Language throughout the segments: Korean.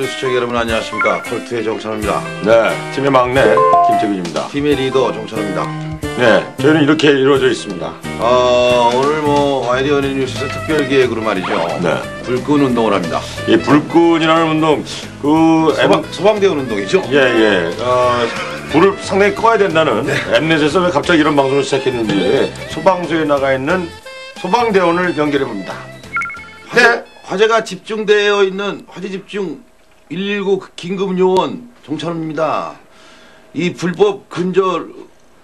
뉴스 시청자 여러분 안녕하십니까? 콜트의 정찬호입니다. 네, 팀의 막내 김태균입니다. 팀의 리더 정찬호입니다. 네, 저희는 이렇게 이루어져 있습니다. 어, 오늘 뭐 연예 뉴스에서 특별 기획으로 말이죠. 네. 불끈 운동을 합니다. 이 불끈이라는 운동, 그 소방, M, 소방대원 운동이죠? 예, 예, 어, 불을 상당히 꺼야 된다는 엠넷에서 왜 갑자기 이런 방송을 시작했는지 소방서에 나가 있는 소방대원을 연결해 봅니다. 화재, 화재가 집중되어 있는 화재 집중 119 긴급 요원 정찬호입니다 이 불법 근절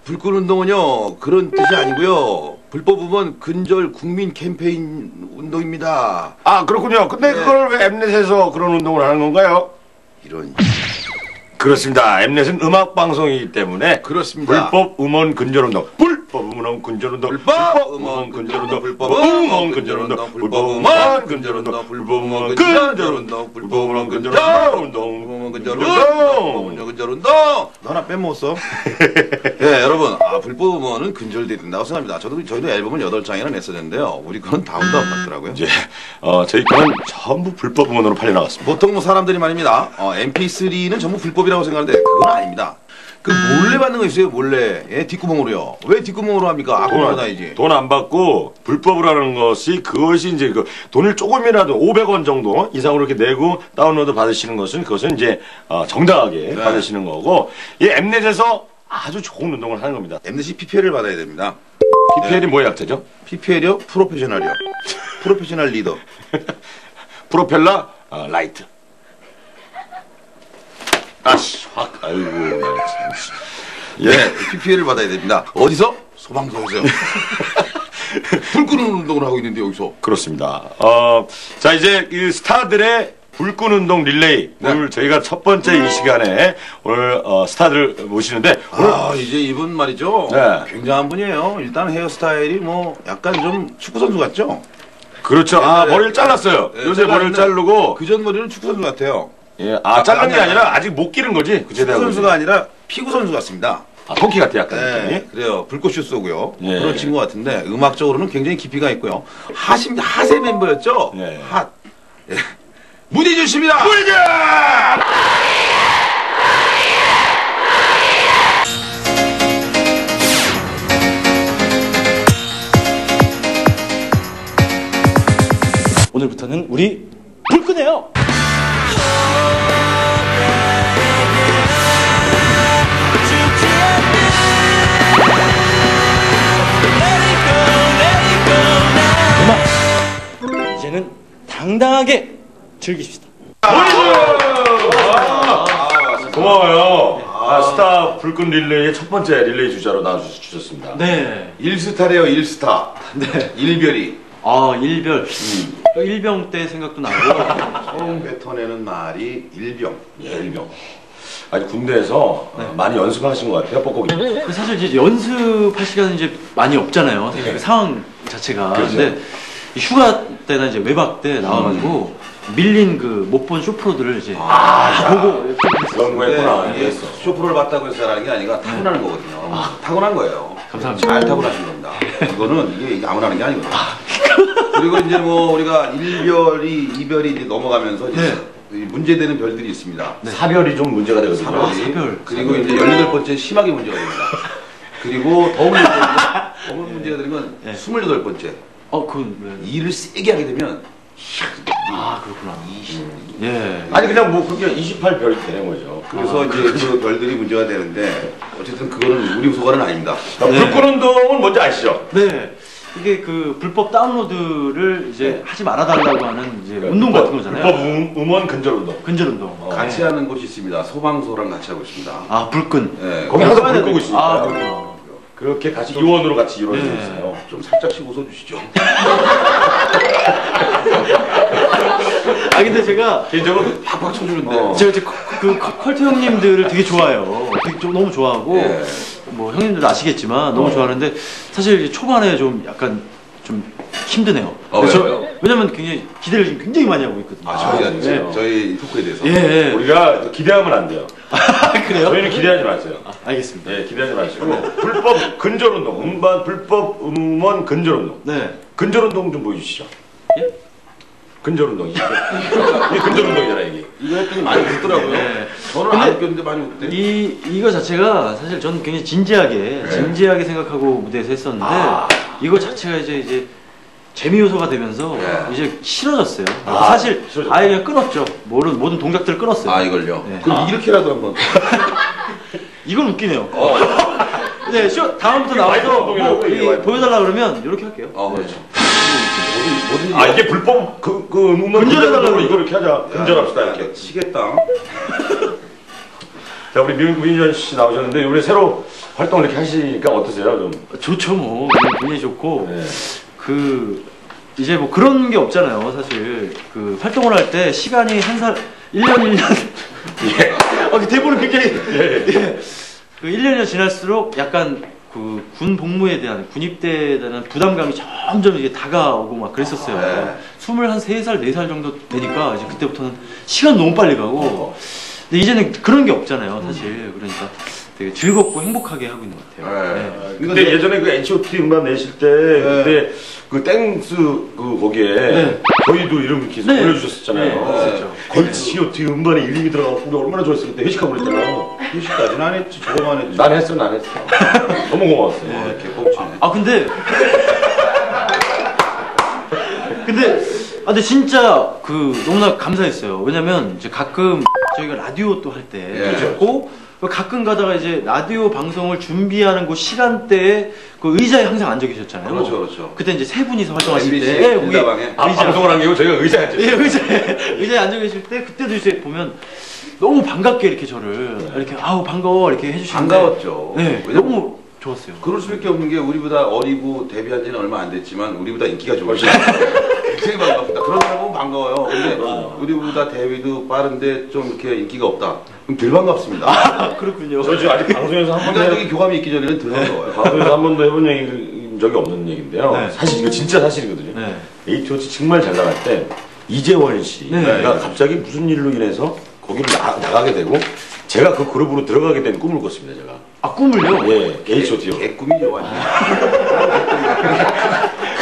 불끈 운동은요 그런 뜻이 아니고요 불법은 근절 국민 캠페인 운동입니다 아, 그렇군요. 근데 네. 그걸 왜 엠넷에서 그런 운동을 하는 건가요? 이런 그렇습니다. 엠넷은 음악 방송이기 때문에 그렇습니다. 불법 음원 근절 운동, 불법 운동, 불법 음원 근절 운동, 불법 음원 근절 운동, 불법 음원 근절 운동, 불법 음원 근절 운동, 불법 음원 근절 운동, 불법 음원 근절 운동, 불법 음원 근절 운동. 너 하나 빼먹었어? 예, 여러분, 아 불법 음원은 근절돼야 된다고 생각합니다. 저도 저희도 앨범을 8장이나 냈었는데요. 우리 거는 다운도 안 받더라고요. 이제 어, 저희 거는 전부 불법 음원으로 팔려 나갔습니다. 보통 뭐 사람들이 말입니다. 어, MP3는 전부 불법이라고 생각하는데 그건 아닙니다. 그 몰래 받는 거 있어요, 몰래. 예, 뒷구멍으로요. 왜 뒷구멍으로 합니까? 악으로 받아야지. 돈 안 받고 불법으로 하는 것이 그것이 이제 그 돈을 조금이라도 500원 정도 이상으로 이렇게 내고 다운로드 받으시는 것은 그것은 이제 어, 정당하게 받으시는 거고 이 엠넷에서 아주 좋은 운동을 하는 겁니다. MDC PPL을 받아야 됩니다. PPL이 뭐의 약자죠? PPL이요? 프로페셔널이요. 프로페셔널 리더. 프로펠러 어, 라이트. 아씨 확 아이고. 예, PPL을 받아야 됩니다. 어디서? 소방서에서요. 불 끄는 운동을 하고 있는데 여기서. 그렇습니다. 어, 자 이제 이 스타들의 불끈 운동 릴레이 네. 오늘 저희가 첫 번째 이 시간에 오늘 어, 스타들 모시는데 오늘 아, 이제 이분 말이죠. 네. 굉장한 분이에요. 일단 헤어스타일이 뭐 약간 좀 축구 선수 같죠? 그렇죠. 아 옛날에- 머리를 잘랐어요. 네, 요새 머리를 잘랐는데 자르고 그전 머리는 축구 선수 같아요. 예, 아 자른 게 아니, 아니. 아니라 아직 못 기른 거지. 그 제대로. 축구선수가 아니라 피구 선수 같습니다. 아, 토끼 같아 약간 네, 느낌이. 그래요. 불꽃 슛 쏘고요. 예. 그런 친구 같은데 음악적으로는 굉장히 깊이가 있고요. 하심 하세 멤버였죠. 예. 핫. 예. 문희준 씨입니다. 오늘부터는 우리 불 끄네요. 당당하게 즐기십시다. 고마워요. 아, 스타 불끈 릴레이의 첫 번째 릴레이 주자로 나와주셨습니다. 네. 일스타래요, 일스타. 네. 일별이. 아 일별 일병 때 생각도 나고 처음 뱉어내는 말이 일병. 예, 일병. 아니 군대에서 어, 많이 연습하신 것 같아요, 뻐꾸기. 그 사실 이제 연습할 시간은 이제 많이 없잖아요. 그 상황 자체가. 그렇죠. 근데 이 휴가 때나 이제 외박 때 나와가지고 밀린 그 못 본 쇼프로들을 이제 다 보고 연구했구나. 이게 쇼프를 봤다고 해서 잘하는 게 아니라 타고나는 거거든요. 타고난 거예요. 감사합니다. 잘 타고나신 겁니다. 이거는 이게, 이게 아무나 하는 게 아니거든요. 그리고 이제 뭐 우리가 일별이 이별이 이제 넘어가면서 이제 이 문제되는 별들이 있습니다. 사별이 좀 문제가 되거든요. 사별이. 사별. 그리고 이제 18번째 심하게 문제가 됩니다. 그리고 더 문제가 더 문제가 되는 건 네. 28번째. 어 그건 왜? 일을 세게 하게 되면 아 그렇구나. 예. 아니 그냥 뭐 그게 28별이 되는 거죠. 그래서 이제 그 별들이 문제가 되는데 어쨌든 그거는 우리 소관은 아닙니다. 자, 불끈 운동은 뭔지 아시죠? 네. 이게 그 불법 다운로드를 이제 하지 말아달라고 하는 이제 운동 같은 거잖아요. 불법 음, 음원 근절 운동. 근절 운동. 같이 하는 곳이 있습니다. 소방서랑 같이 하고 있습니다. 아 불끈. 예, 거기 항상 불 끄고 아 있으니까. 그렇구나. 그렇게 같이 요원으로 같이 이루어지고 네. 있어요. 좀 살짝씩 웃어주시죠. 아 근데 제가 개인적으로 팍팍 쳐주는데. 어. 제가 이제 그- 그 컬- 컬트 형님들을 되게 좋아해요. 되게 좀 너무 좋아하고 예. 뭐 형님들도 아시겠지만 너무 좋아하는데 사실 이제 초반에 좀 약간 좀 힘드네요. 어, 왜요? 왜냐면 굉장히 기대를 지금 굉장히 많이 하고 있거든요. 아, 저희가 네. 이제 저희 토크에 대해서. 예, 예. 우리가 기대하면 안 돼요. 그래요? 저희는 기대하지 마세요. 아, 알겠습니다. 예, 기대하지 마시고 불법 근절 운동, 음반 불법 음원 근절 운동. 네. 근절 운동 좀 보여주시죠. 예? 근절 운동이. 이게 근절 운동이잖아 이게. 이거 했더니 많이 웃더라고요. 네. 저는 안 웃겼는데 많이 웃대. 이 이거 자체가 사실 저는 굉장히 진지하게 네. 진지하게 생각하고 무대에서 했었는데 아. 이거 자체가 이제 이제 재미 요소가 되면서 네. 이제 싫어졌어요. 아, 사실 싫어졌다. 아예 그냥 끊었죠. 모든 모든 동작들을 끊었어요. 아 이걸요? 네. 그럼 이렇게라도 한번. 이건 웃기네요. 어, 네, 쇼 다음부터 나와서 뭐 와이프. 보여달라 그러면 이렇게 할게요. 어 그렇죠. 뭐든 아 이게 불법 그, 그 운동 근절해달라고. 이거 이렇게 하자. 근절합시다 이렇게. 치겠다. 자 우리 민- 민전 씨 나오셨는데 이번에 새로 활동 이렇게 하시니까 어떠세요 좀? 좋죠, 뭐 굉장히 좋고 네. 그 이제 뭐 그런 게 없잖아요, 사실 그 활동을 할 때 시간이 한 살 1년 1년 예. 아, 그 대본은 굉장히 예. 예. 그 1년이 지날수록 약간 그 군 복무에 대한 군 입대에 대한 부담감이 점점 이게 다가오고 막 그랬었어요. 네. 23살, 4살 정도 되니까 이제 그때부터는 시간 너무 빨리 가고 근데 이제는 그런 게 없잖아요, 사실. 그러니까 되게 즐겁고 행복하게 하고 있는 것 같아요. 네. 네. 근데 예전에 그 H.O.T 음반 내실 때 그때 그 땡스 그 거기에 네. 저희도 이름 계속 네. 올려주셨었잖아요. 네, 있었죠. 거기 H.O.T 음반에 이름이 들어가고 우리 얼마나 좋아했어 그때 회식하고 그랬잖아. 휴식까지는 안 했지. 저거만 했지. 난 했어, 난 했어. 너무 고마웠어요. 어, 개뻥치네. 아 근데 근데 아 근데 진짜 그 너무나 감사했어요. 왜냐면 이제 가끔 저희가 라디오 또 할때 예. 있고 가끔 가다가 이제 라디오 방송을 준비하는 그 시간대에 그 의자에 항상 앉아 계셨잖아요. 그렇죠, 그렇죠. 그때 이제 세 분이서 활동하실 MBC 때 예, 빌다방에. 아, 의자 방송을 한게 저희가 의자에 앉았어요. 예, 의자에 의자에 앉아 계실 때 그때도 이제 보면 너무 반갑게 이렇게 저를 이렇게 아우 반가워 이렇게 해주시는데 반가웠죠. 네, 너무 좋았어요. 그럴 수밖에 없는 게 우리보다 어리고 데뷔한 지는 얼마 안 됐지만 우리보다 인기가 좋으시죠. 굉장히 반갑다. 그런 사람 보면 반가워요. 근데 우리보다 데뷔도 빠른데 좀 이렇게 인기가 없다. 그럼 덜 반갑습니다. 아, 그렇군요. 저 지금 아직 방송에서 한 번도 해, 인간적인 교감이 있기 전에는 덜 반가워요. 방송에서 한 번도 해본 얘기 적이 없는 얘기인데요. 네. 사실 이거 진짜 사실이거든요. 네. H.O.T 정말 잘 나갈 때 이재원 씨가 네. 갑자기 무슨 일로 인해서 거기를 나, 나가게 되고 제가 그 그룹으로 들어가게 된 꿈을 꿨습니다. 제가. 아 꿈을요? 예, H.O.T요. 개 꿈이죠, 완전.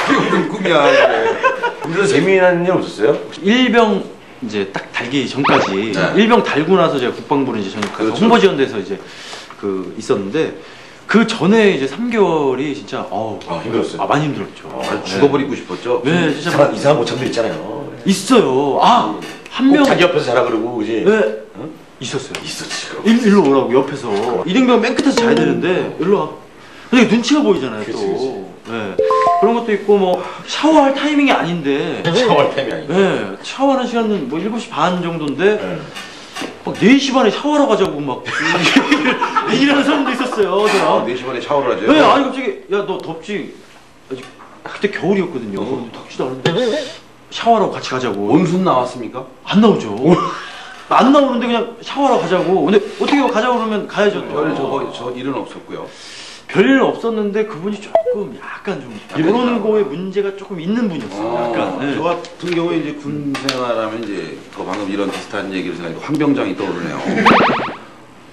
그게 무슨 꿈이야. 그래. 근데 재미난 일 없었어요? 일병 이제 딱 달기 전까지 네. 일병 달고 나서 제가 국방부를 이제 전역해서 그렇죠. 홍보 지원돼서 이제 그 있었는데 그 전에 이제 3개월이 진짜 어우 아, 힘들었어요? 아, 많이 힘들었죠. 아, 죽어버리고 싶었죠. 네, 진짜 이상한, 이상한 모참들 있잖아요. 있어요. 아한꼭 명. 자기 옆에서 자라 그러고 그지? 네. 응? 있었어요. 있었지. 그럼. 일, 일로 오라고 옆에서 이등병 맨 끝에서 자야 되는데 일로 와. 근데 눈치가 보이잖아요 그치, 또. 그치. 네. 그런 것도 있고 뭐 샤워할 타이밍이 아닌데. 샤워할 템이 아니고. 네. 샤워하는 시간은 뭐 7시 반 정도인데 네. 막 4시 반에 샤워하러 가자고 막 하는 사람도 있었어요. 아, 저랑. 4시 반에 샤워를 하죠. 네, 아니 갑자기 야 너 덥지? 아직 그때 겨울이었거든요. 덥지도 않은데 샤워하러 같이 가자고. 온순 나왔습니까? 안 나오죠. 안 나오는데 그냥 샤워하러 가자고. 근데 어떻게 가자고 그러면 가야죠. 또. 별 저거 저 일은 없었고요. 별일 없었는데 그분이 조금 약간 좀 이런 그랬나? 거에 문제가 조금 있는 분이었어요. 어, 약간. 네. 저 같은 경우에 이제 군 생활하면 이제 그 방금 이런 비슷한 얘기를 생각하니까 황병장이 떠오르네요.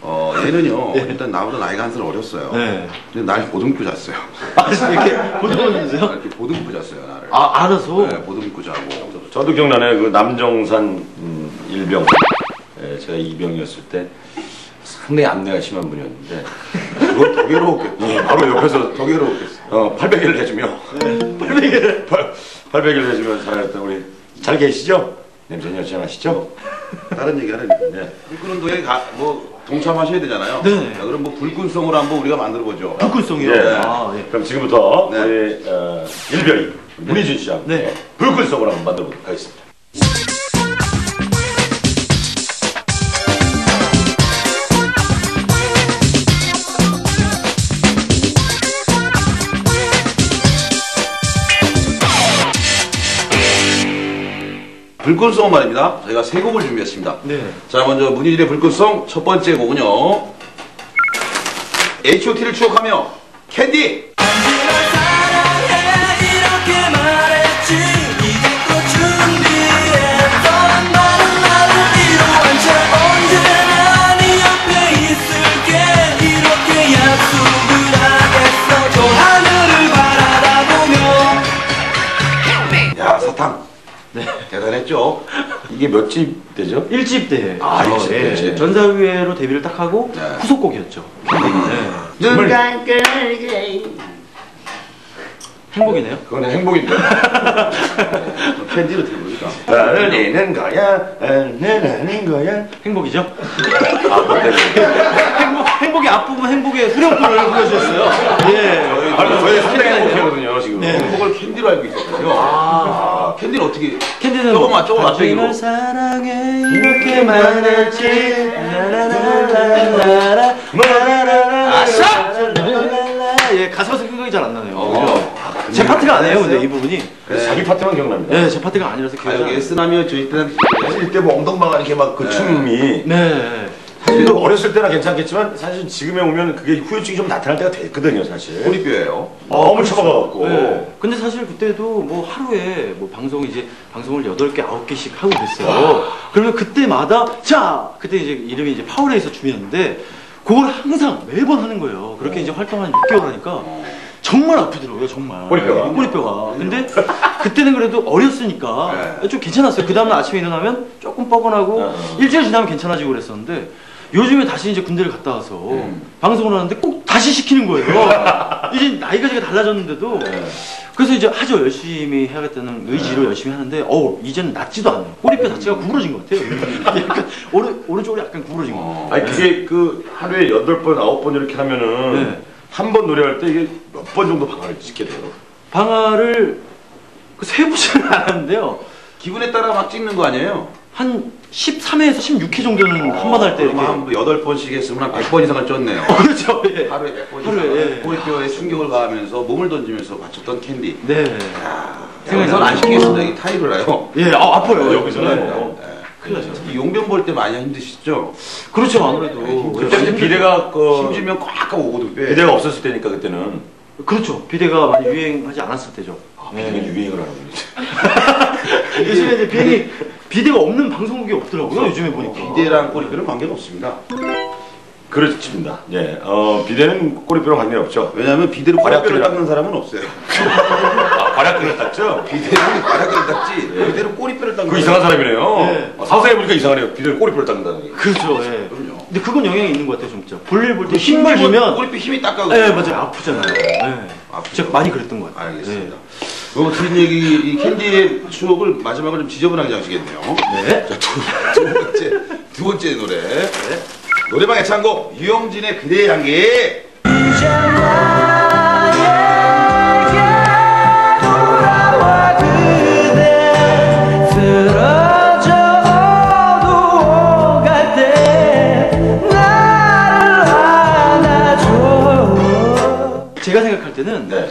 어 얘는요 일단 나보다 나이가 한 살 어렸어요. 네. 근데 날 보듬고 잤어요. 아, 이렇게 보드보는데요? 이렇게 보듬고 잤어요 나를. 아, 알아서. 네, 보듬고 자고. 저도 기억나네요. 그 남정산 음, 일병. 예, 제가 이병이었을 때 상당히 안내가 심한 분이었는데 그건 더 괴로웠겠다. 예, 바로 옆에서 더 괴로웠겠어. 어, 800일을 해주며 800일 800일을 해주며 살았던 우리 잘 계시죠? 냄새 여전하시죠? 다른 얘기 하는 네. 불끈 운동에 가, 뭐 동참하셔야 되잖아요. 네. 자, 그럼 뭐 불끈성으로 한번 우리가 만들어 보죠. 불끈성이요? 예. 아, 예. 그럼 지금부터 네. 우리 어, 일별이 문희준 씨와 함께 네. 불끈성을 한번 만들어 보도록 하겠습니다. 불끈성 말입니다. 저희가 세 곡을 준비했습니다. 네. 자, 먼저 문희준의 불끈성 첫 번째 곡은요. H.O.T.를 추억하며 캔디. 대단했죠. 이게 몇 집 되죠? 1집 때. 아, 일집 때, 예. 일집. 전사위회로 데뷔를 딱 하고 네. 후속곡이었죠. 네. 눈 행복이네요. 그건 행복인데. 캔디로 들으니까. 나는 있는 거야, 나는 아닌 거야. 행복이죠? 아. 행복, 행복의 앞부분 행복의 후렴구를 불러주셨어요. 예. 아, 저희 상당히 행복하거든요, 지금. 네. 행복을 캔디로 알고 있었거든요. 아, 캔디를 어떻게. 캔디는 조금만, 조금. 당신을 사랑해 이렇게 말했지 라라라라라라 라라라라 아싸! 예 가사가 생각이 잘 안 나네요 어. 그죠? 제 파트가 아니에요 근데 이 부분이 그래서 자기 파트만 기억납니다. 예제 파트가 아니라서 기억이 가요계 안 나요 쓰나미어 저희 때는 사실 이때 뭐 엉덩방아 이렇게 막 그 춤이. 네 그 어렸을 때나 괜찮겠지만 사실 지금에 오면 그게 후유증이 좀 나타날 때가 됐거든요, 사실. 꼬리뼈예요. 너무 쳐박아갖고. 네. 근데 사실 그때도 뭐 하루에 뭐 방송 이제 방송을 8개, 9개씩 하고 그랬어요. 그러면 그때마다 자! 그때 이제 이름이 이제 파워레이서 춤이었는데 그걸 항상 매번 하는 거예요. 그렇게 이제 활동한 6개월 하니까 정말 아프더라고요, 정말. 꼬리뼈가? 꼬리뼈가. 근데 그때는 그래도 어렸으니까 네. 좀 괜찮았어요. 그 다음날 아침에 일어나면 조금 뻐근하고 어. 일주일 지나면 괜찮아지고 그랬었는데 요즘에 다시 이제 군대를 갔다 와서 음. 방송을 하는데 꼭 다시 시키는 거예요. 이제 나이가 제가 달라졌는데도 네. 그래서 이제 하죠 열심히 해야겠다는 의지로 열심히 하는데 어 이제는 낫지도 않아요. 꼬리뼈 자체가 구부러진 것 같아요. 약간 오른 오른쪽으로 약간 구부러진 거. 어. 아니, 그게 그 하루에 여덟 번 아홉 번 이렇게 하면은 네. 한 번 노래할 때 이게 몇 번 정도 방황을 찍게 돼요. 방아를 그 세부지는 않았는데요. 기분에 따라 막 찍는 거 아니에요? 한 13회에서 16회 정도는 한번 할 때 이렇게 한 8번씩 했으면 한 100번 이상을 쪘네요. 그렇죠. 예. 하루에 100번 하루에, 이상 예. 꼬리뼈에 충격을 가하면서 몸을 던지면서 맞췄던 캔디. 네. 생각이 여기서는 안. 시키겠습니다. 이게 타이를 해요. 예, 아, 아파요. 여기서는 네. 뭐. 큰일 나죠. 특히 용변 볼때 많이 힘드시죠? 그렇죠, 아무래도. 그때 이제 비대가 그 힘주면 꽉 오거든 뼈에. 비대가 없었을 때니까 그때는 그렇죠. 비대가 많이 유행하지 않았을 때죠. 비대가 유행을 하는 거지. 요즘에 이제 비행이 비대가 없는 방송국이 없더라고요. 요즘에 보니까. 비대랑 꼬리뼈는 관계가 없습니다. 그렇습니다. 예, 어 비대는 꼬리뼈랑 관계 없죠. 왜냐하면 비대로 활약들이라- 꼬리뼈를 닦는 사람은 없어요. 아, 발약근을 땄죠. 비대는 발약을 닦지 비대로 꼬리뼈를 닦는 그 이상한 사람이네요. 네. 아, 사서해 보니까 이상하네요. 비대는 꼬리뼈를 닦는다는 게. 그렇죠. 예. 그럼요. 근데 그건 영향이 있는 것 같아요, 진짜. 볼일 볼 때 힘을 주면 꼬리뼈 힘이 닦아. 예, 맞아요. 아프잖아요. 예. 아프죠. 제가 많이 그랬던 것 같아요. 알겠습니다. 그 리고 들은 얘기 이 캔디의 추억을 마지막으로 좀 지저분하게 장식했네요. 네. 자, 두, 두 번째 두 번째 노래 노래방 애창곡 유영진의 그대의 향기. 제가 생각할 때는 네.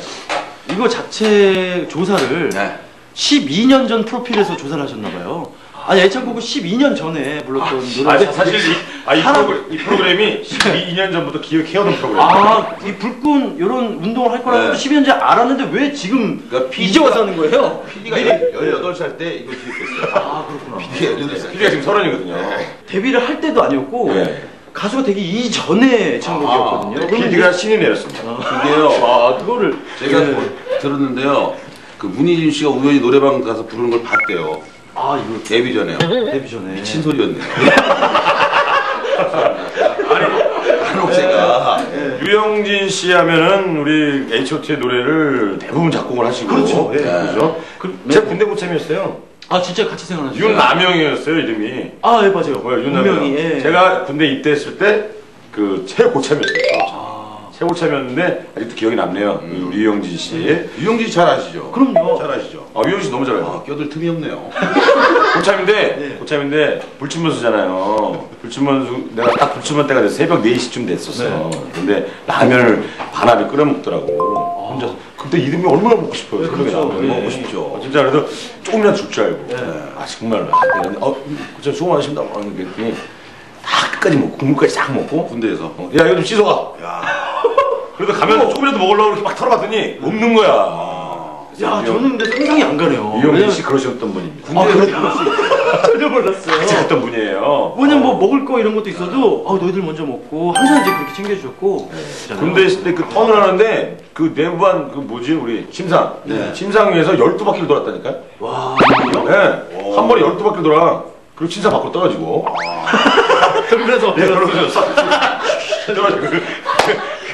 이거 자체 조사를 네. 12년 전 프로필에서 조사를 하셨나 봐요. 아니 애창곡은 12년 전에 불렀던 아, 노래인데 사실 이, 아, 이, 사람- 프로그램, 이 프로그램이 12년 전부터 기획해오던 프로그램. 아, 이 불끈 이런 운동을 할 거라고 네. 12년 전에 알았는데 왜 지금 그러니까 이제 와서 하는 거예요? PD가 18살 때 이거 기획했어요. 아, 그렇구나. PD가 18살 PD가 지금 서른이거든요. 데뷔를 할 때도 아니었고 네. 가수가 되기 이전에 애창곡이었거든요. 아, PD가 신이 내렸습니다. 그게요. 아, 그거를 제가 네. 뭐 들었는데요. 그 문희준 씨가 우연히 노래방 가서 부르는 걸 봤대요. 아, 이거 데뷔 전에요. 데뷔 전에 미친 소리였네요. 간혹 제가 유영진 씨 하면은 우리 H.O.T의 노래를 대부분 작곡을 하시고. 그렇죠. 예. 그죠? 그, 제가 군대 고참이었어요. 아, 진짜 같이 생각나시죠? 윤남영이었어요, 이름이. 아, 예, 맞아요. 뭐야, 분명히 윤남영. 예. 제가 군대 입대했을 때 그 최고참이었어요. 아, 최고참이었는데 아직도 기억이 남네요. 우리 유영진 씨. 유영진 씨 잘 아시죠? 그럼요. 잘 아시죠? 아, 유영진 씨 너무 잘 아, 알죠. 껴들 틈이 없네요. 고참인데, 네. 고참인데, 불침번수잖아요. 불침번수, 내가 딱 불침번 때가 돼서 새벽 4시쯤 됐었어. 네. 근데 라면을 반합에 끓여 먹더라고. 혼자 서. 그때 이름이 얼마나 먹고 싶어요. 네, 그렇죠. 라면 네. 먹고 싶죠. 진짜 그래도 조금이라도 줄 줄 알고. 네. 아, 정말. 아, 이랬는데, 어, 고참 수고 많으십니다. 뭐 그랬더니 다 끝까지 먹고, 국물까지 싹 먹고. 군대에서. 어, 야, 이거 좀 씻어가. 야, 그래도 가면 조금이라도 먹으려고 이렇게 막 털어봤더니 없는 거야. 야, 저는 근데 상상이 안 가네요. 왜냐면- 씨 그러셨던 분입니다. 아, 그래요? 전혀 몰랐어요. 같이 했던 분이에요. 어. 왜냐면 뭐 먹을 거 이런 것도 있어도 아 너희들 먼저 먹고 항상 이제 그렇게 챙겨주셨고 그렇잖아요. 군대 있을 때 그 턴을 하는데 그 내부반 그 뭐지 우리 침상 네. 침상 위에서 12바퀴를 돌았다니까요 와 네. 한 번에 12바퀴를 돌아 그리고 침상 밖으로 떨어지고 그래서 네, 떨어져서 떨어지고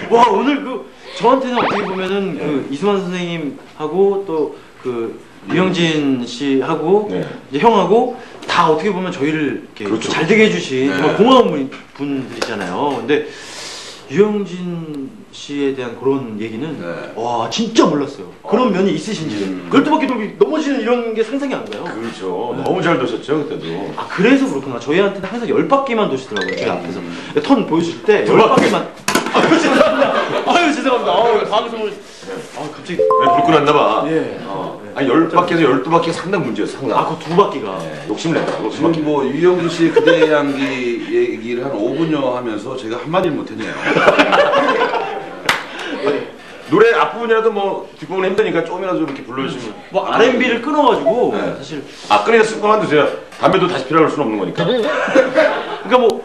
와 오늘 그 저한테는 어떻게 보면은 그 이수만 선생님하고 또 그 유영진 씨하고 네. 이제 형하고 다 어떻게 보면 저희를 이렇게 그렇죠. 잘 되게 해주신 네. 정말 고마운 분- 분들이잖아요. 근데 유영진 씨에 대한 그런 얘기는 네. 와 진짜 몰랐어요. 그런 면이 있으신지 음. 열두바퀴 돌기 넘어지는 이런 게 상상이 안 가요. 그렇죠 너무 잘 도셨죠 그때도 아 그래서 그렇구나. 저희한테는 항상 열 바퀴만 도시더라고요. 저희 앞에서 음. 턴 보여줄 때 열 바퀴만. 아유 죄송합니다. 아유 죄송합니다. 아유 방송을. 아 갑자기. 네, 불 끄났나 봐 예. 어. 아니 10바퀴에서 12바퀴가 상당 문제였어 상당 아그 두 바퀴가. 네, 욕심내다 지금 뭐 유영준 씨 그대 향기 얘기를 한 5분여 하면서 제가 한마디를 못했네요. 노래 앞부분이라도 뭐 뒷부분 힘드니까 조금이라도 좀 이렇게 불러주시면 뭐 R&B를 끊어가지고 네. 사실 아 끊어서 그만두세요 담배도 다시 필요할 수는 없는 거니까 그러니까 뭐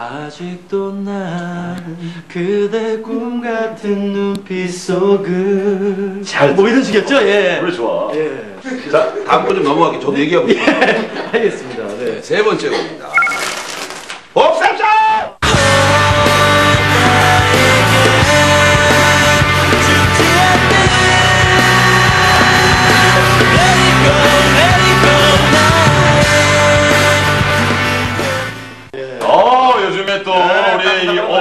아직도 난 그대 꿈 같은 눈빛 속을 잘 뭐 이런 식이었죠? 예. 노래 좋아 예. 자, 다음 거 좀 넘어가기 저도 얘기하고 싶어요. 알겠습니다. 네. 세 번째 곡입니다.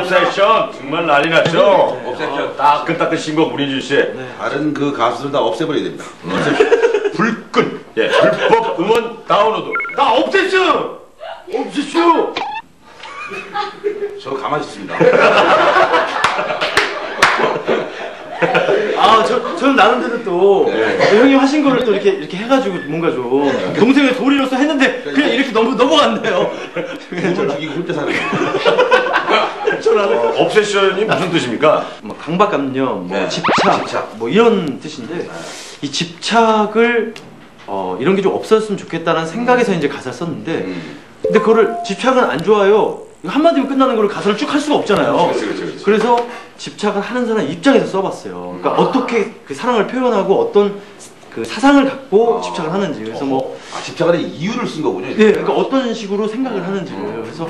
옵세션 정말 난리 났죠? 옵세션. 따끈따끈 신곡 문인준 씨 다른 그 가수들 다 없애버려야 됩니다. 불끈 예 불법 음원 다운로드 다 옵세션! 옵세션! 저 가만히 있습니다. 아, 저, 저는 나름대로 또 형님 하신 거를 또 이렇게 이렇게 해가지고 뭔가 좀 동생의 도리로서 했는데 그냥 이렇게 넘어 넘어갔네요. 죽이고 혼자 사는 거 예요. 어, 옵세션이 무슨 뜻입니까? 뭐 강박감염, 뭐 네, 집착, 집착. 뭐 이런 뜻인데 이 집착을 어, 이런 게 좀 없었으면 좋겠다는 생각에서 이제 가사를 썼는데 음. 근데 그거를 집착은 안 좋아요. 이거 한마디로 끝나는 거를 가사를 쭉 할 수가 없잖아요. 그렇지, 그렇지, 그렇지. 그래서 집착을 하는 사람 입장에서 써봤어요. 그러니까 어떻게 그 사랑을 표현하고 어떤 그 사상을 갖고 아. 집착을 하는지 그래서 뭐 아, 집착하는 이유를 쓴 거군요. 예, 그러니까 어떤 식으로 생각을 하는지를 그래서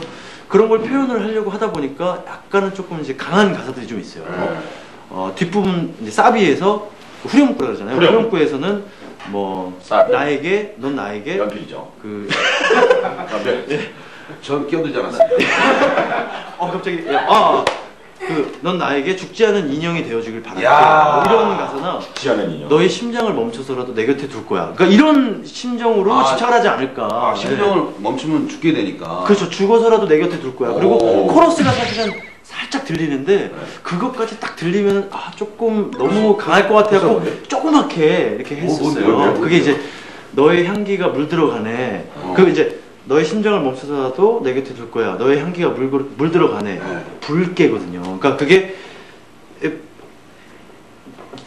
그런 걸 표현을 하려고 하다 보니까 약간은 조금 이제 강한 가사들이 좀 있어요. 네. 어, 뒷부분 이제 사비에서 후렴구라 그러잖아요. 후렴. 후렴구에서는 뭐 사비. 나에게 넌 나에게 연필이죠 그 담배 전 끼어들지 않았습니다. 어 갑자기 아 그 넌 나에게 죽지 않은 인형이 되어주길 바랄게 야. 뭐 이런 가사나 지하는 인형 너의 심장을 멈춰서라도 내 곁에 둘 거야. 그러니까 이런 심정으로 아, 집착을 하지 않을까. 아, 네. 심정을 멈추면 죽게 되니까. 그렇죠. 죽어서라도 내 곁에 둘 거야. 그리고 오. 코러스가 사실은 살짝 들리는데 그것까지 딱 들리면 아 조금 너무 강할 것 같아서 그래서 조그맣게 이렇게 했었어요. 뭔데요? 뭔데요? 그게 이제 너의 향기가 물들어가네. 어. 그 이제 너의 심장을 멈춰서라도 내 곁에 둘 거야. 너의 향기가 물, 물들어가네. 네. 붉게거든요. 그러니까 그게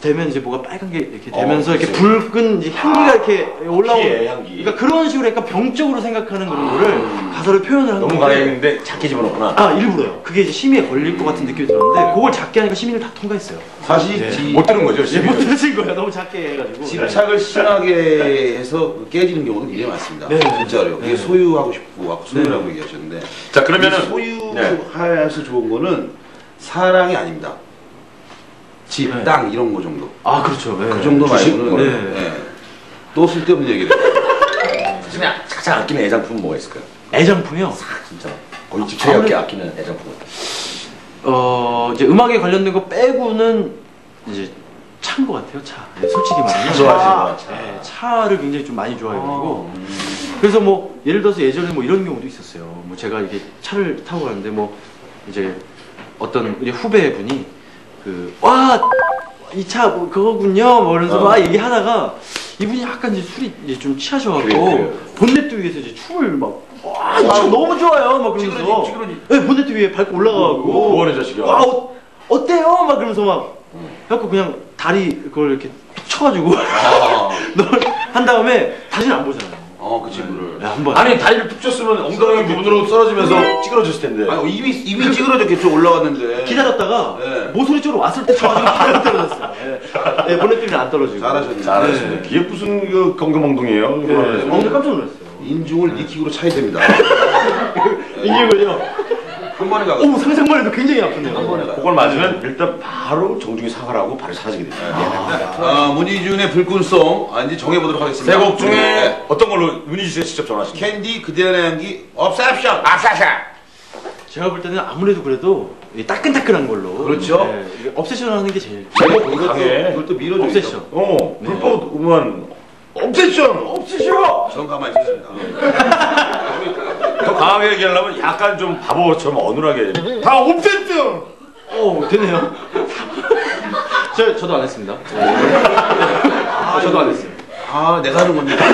되면 이제 뭐가 빨간 게 이렇게 되면서 어, 이렇게. 붉은 이제 향기가 이렇게 올라오는 향기. 그러니까 그런 식으로 약간 병적으로 생각하는 그런 거를 가사로 표현을 한 너무 건데 강했는데 작게 집어넣구나 아 일부러요. 그게 이제 심의에 걸릴 것 같은 느낌이 들었는데 그걸 작게 하니까 심의를 다 통과했어요. 사실 네. 지- 못 들은 거죠 예, 시비 못 들으신 거예요. 너무 작게 해가지고. 집착을 심하게 해서 깨지는 경우는 굉장히 많습니다. 네. 진짜로요. 그게 네. 소유하고 싶고 아까 소유라고 네. 얘기하셨는데 자 그러면은 네. 소유해서 좋은 거는 사랑이 아닙니다. 집, 네. 땅 이런 거 정도. 아 그렇죠. 네. 그 정도 주식? 말고는 네. 네. 또 쓸데없는 얘기를. 그냥 가장 아끼는 애장품은 뭐가 있을까요? 애장품이요. 진짜 거의 집착이 아끼는 애장품은 어 이제 음악에 관련된 거 빼고는 이제 차인 것 같아요. 차. 네, 솔직히 말하면. 좋아하시는구나, 차. 네, 차를 굉장히 좀 많이 좋아해가지고. 그래서 뭐 예를 들어서 예전에 뭐 이런 경우도 있었어요. 뭐 제가 이게 차를 타고 가는데 뭐 이제 어떤 우리 후배분이 그 와 이 차 뭐 그거군요. 뭐 이러면서 어. 막 얘기하다가 이분이 약간 이제 술이 이제 좀 취하셔갖고 그래요. 본네트 위에서 이제 춤을 막 와, 이차 너무 좋아요. 막 그러면서 찌그러지. 네, 본네트 위에 밟고 올라가고 뭐하는 자식이야 와 어, 어때요? 막 그러면서 막 해갖고 그냥 다리 그걸 이렇게 툭 쳐가지고 아. 널한 다음에 다시는 안 보잖아요. 어. 어, 그 친구를. 네, 한번 아니 다리를 툭 쳤으면 엉덩이 부분으로 떨어지면서 찌그러졌을 텐데. 아니, 이미, 이미 찌그러졌겠죠, 올라갔는데. 기다렸다가 네. 모서리 쪽으로 왔을 때 쳐가지고 바로 떨어졌어요. 네. 네, 보내기는 안 떨어지고. 잘하셨네. 잘하시네. 이게 무슨 그 경금엉덩이에요? 네. 어, 근데 깜짝 놀랐어요. 인중을 니킥으로 차야 됩니다. 이게군요. 한 번에 가고. 오 상상만 해도 굉장히 아픈데요. 한 번에 가. 그걸 맞으면 일단 바로 정중히 사과를 하고 바로 사라지게 됩니다. 아, 문희준의 불꽃송, 아, 이제 정해보도록 하겠습니다. 세곡 중에 네. 어떤 걸로 문희주 씨가 직접 전하십니까? 캔디, 그대의 향기, 업셉션, 압사션. 제가 볼 때는 아무래도 그래도 이 따끈따끈한 걸로. 그렇죠. 네, obsession 하는 게 제일. 제목 이것도, 또 밀어줘. obsession. 어, 불법 음원 옵세션, 옵세션. 전 가만히 있습니다. 더 강하게 얘기하려면 약간 좀 바보처럼 어눌하게. 다 옵세션. 오 되네요. 저 저도 안 했습니다. 네. 아, 저도 안 했어요. 아, 내가 하는 겁니다.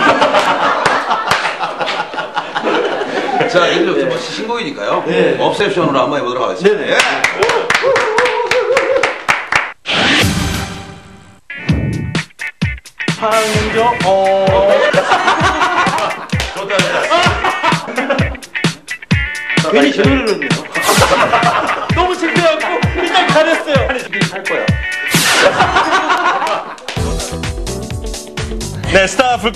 자, 이제 두 번째 신곡이니까요. 네. 업셉션으로 한번 해보도록 하겠습니다. 네네. 예. 한조 어. 괜히 제 노래를 했네요. 너무 창피해갖고 일단 잘했어요. 할 거야. 네, 스타 불꽃